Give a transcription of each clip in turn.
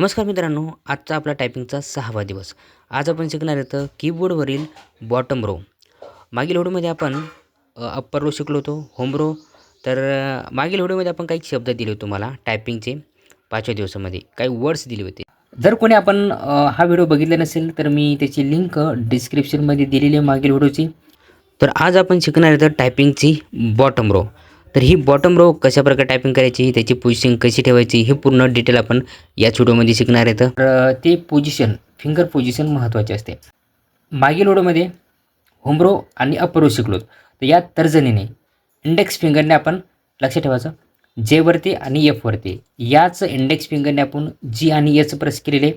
नमस्कार मित्रांनो आजचा आपला टायपिंगचा सहावा दिवस. आज आपण शिकणार आहेत कीबोर्डवरील बॉटम रो मागील होडूमध्ये आपण अप्पर रो शिकलो होतो होम रो तर मागील होडूमध्ये आपण काही शब्द दिले होते तुम्हाला टायपिंगचे पाचव्या दिवसामध्ये. काही वर्ड्स दिले होते. जर कोणी आपण हा व्हिडिओ बघितला नसेल तर मी त्याची लिंक डिस्क्रिप्शनमध्ये दिलेली आहे मागील व्हिडिओची. तर आज आपण शिकणार आहे टायपिंगची बॉटम रो तर ही बॉटम रो कशा प्रकारे टायपिंग करायची त्याची पोझिशन कशी ठेवायची हे पूर्ण डिटेल आपण याच व्हिडिओमध्ये शिकणार आहे. तर ते पोझिशन फिंगर पोझिशन महत्त्वाचे असते. मागील व्हिडिओमध्ये होमरो आणि अपरो रो शिकलो तर या तर्जनीने इंडेक्स फिंगरने आपण लक्ष ठेवायचं. जेवरती आणि एफवरती याच इंडेक्स फिंगरने आपण जी आणि एच प्रेस केलेले.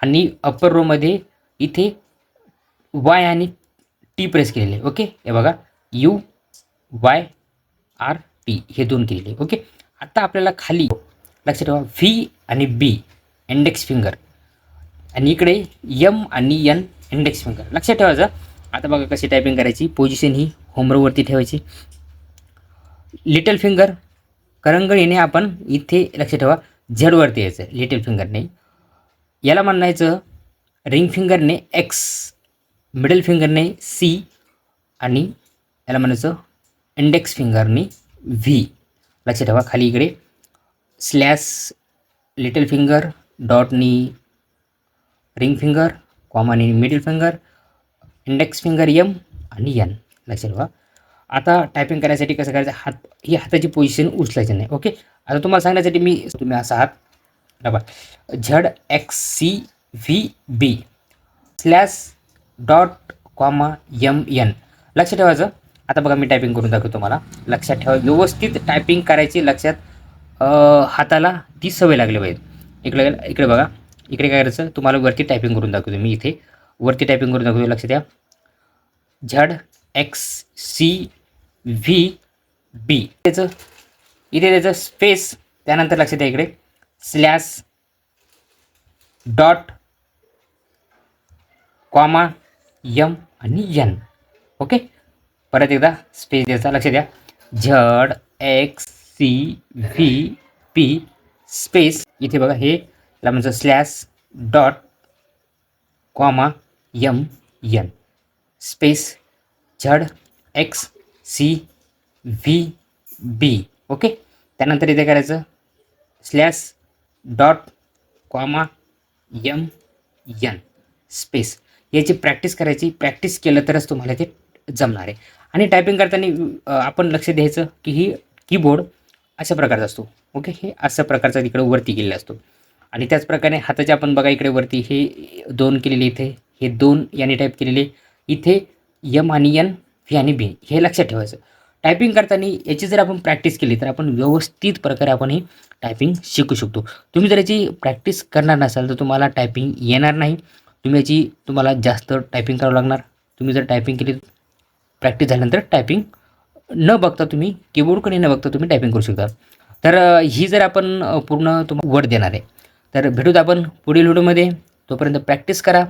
आणि अप्पर रोमध्ये इथे वाय आणि टी प्रेस केलेले. ओके हे बघा. यू वाय आर पी हे दोन केलेले ओके? आता आपल्याला खाली लक्षात ठेवा व्ही आणि बी इंडेक्स फिंगर आणि इकडे यम आणि यन इंडेक्स फिंगर लक्षात ठेवायचं आता बघा कशी टायपिंग करायची. पोझिशन ही होमरोवरती ठेवायची. लिटल फिंगर करंगळीने आपण इथे लक्षात ठेवा झेडवरती यायचं लिटल फिंगरने याला म्हणायचं रिंग फिंगरने एक्स मिडल फिंगरने सी आणि याला म्हणायचं इंडेक्स फिंगरने व्ही लक्षात ठेवा खाली इकडे. स्लॅश लिटल फिंगर डॉटनी ring finger कॉमानी middle finger index finger M आणि यन लक्षात ठेवा. आता टायपिंग करायसाठी कसं करायचं? हात ही हाताची पोझिशन उचलायची नाही. ओके आता तुम्हाला सांगण्यासाठी मी तुम्ही असा हात डबा. Z X C V B slash dot comma M N लक्ष ठेवायचं? आता बघा मी टायपिंग करून दाखवतो तुम्हाला. लक्षात ठेवा व्यवस्थित टायपिंग करायची लक्षात हाताला ती सवय लागली पाहिजे. इकडे इकडे बघा. इकडे काय करायचं तुम्हाला वरती टायपिंग करून दाखवतो मी इथे. वरती टायपिंग करून दाखवतो लक्षात द्या झड एक्स सी व्ही बी त्याचं इथे त्याचं स्पेस त्यानंतर लक्षात द्या इकडे. स्लॅश डॉट कॉमा यम आणि यन ओके परत एकदा स्पेस द्यायचा लक्ष द्या. Z X C V P space. इथे बघा हे म्हणजे slash dot comma M N. Space Z X C V B. Okay? त्यानंतर इथे करायचं slash dot comma M N. Space. याची प्रॅक्टिस करायची प्रॅक्टिस केलं तरच तुम्हाला ते जमणार आहे. आणि टायपिंग करताना आपण लक्ष द्यायचं की ही कीबोर्ड अशा प्रकारचा असतो. ओके हे अशा प्रकारचा तिकडे वरती केलेला असतो. आणि त्याचप्रकारे हाताचे आपण बघा इकडे वरती हे दोन केलेले इथे हे दोन याने टाईप केलेले इथे यम आणि यन व्ही आणि बी हे लक्षात ठेवायचं. टायपिंग करताना याची जर आपण प्रॅक्टिस केली तर आपण व्यवस्थित प्रकारे आपण ही टायपिंग शिकू शकतो. तुम्ही जर याची प्रॅक्टिस करणार नसाल तर तुम्हाला टायपिंग येणार नाही. तुम्ही याची तुम्हाला जास्त टायपिंग करावं लागणार. तुम्ही जर टायपिंग केली प्रॅक्टिस झाल्यानंतर टायपिंग न बघता तुम्ही कीबोर्डकडे न बघता तुम्ही टायपिंग करू शकता. तर ही जर आपण पूर्ण तुम्हाला वर्ड देणार आहे तर भेटूत आपण पुढील व्हिडिओमध्ये तोपर्यंत प्रॅक्टिस करा.